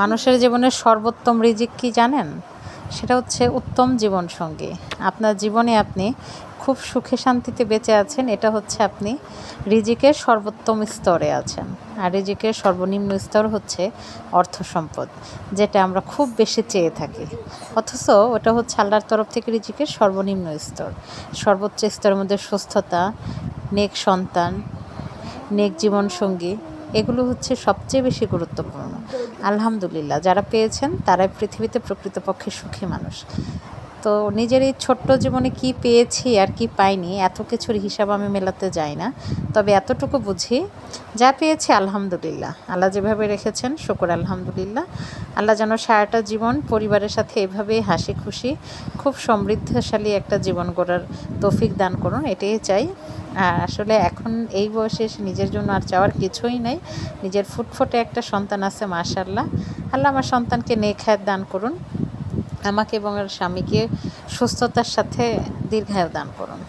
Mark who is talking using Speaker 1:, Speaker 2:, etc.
Speaker 1: মানুষের জীবনের সর্বোত্তম রিজিক কি জানেন? সেটা হচ্ছে উত্তম জীবনসঙ্গী। আপনার জীবনে আপনি খুব সুখে শান্তিতে বেঁচে আছেন, এটা হচ্ছে আপনি রিজিকের সর্বোত্তম স্তরে আছেন। আর রিজিকের সর্বনিম্ন স্তর হচ্ছে অর্থ সম্পদ, যেটা আমরা খুব বেশি চেয়ে থাকি। অথচ ওটা হচ্ছে আল্লাহর তরফ থেকে রিজিকের সর্বনিম্ন স্তর। সর্বোচ্চ স্তরের মধ্যে সুস্থতা, নেক সন্তান, নেক জীবনসঙ্গী এগুলো হচ্ছে সবচেয়ে বেশি গুরুত্বপূর্ণ। আলহামদুলিল্লাহ, যারা পেয়েছেন তারাই পৃথিবীতে প্রকৃতপক্ষে সুখী মানুষ। তো নিজের এই ছোট্ট জীবনে কি পেয়েছি আর কি পাইনি, এত কিছুর হিসাব আমি মেলাতে যাই না। তবে এতটুকু বুঝি, যা পেয়েছি আলহামদুলিল্লাহ। আল্লাহ যেভাবে রেখেছেন, শুকর আলহামদুলিল্লাহ। আল্লাহ যেন সারাটা জীবন পরিবারের সাথে এভাবেই হাসি খুশি, খুব সমৃদ্ধশালী একটা জীবন গড়ার তৌফিক দান করুন, এটাই চাই। আসলে এখন এই বয়সে এসে নিজের জন্য আর চাওয়ার কিছুই নেই। নিজের ফুটফুটে একটা সন্তান আছে মাশাল্লাহ আল্লাহ আমার সন্তানকে নেখায় দান করুন। আমাকে এবং আমার স্বামীকে সুস্থতার সাথে দীর্ঘায়ু দান করুন।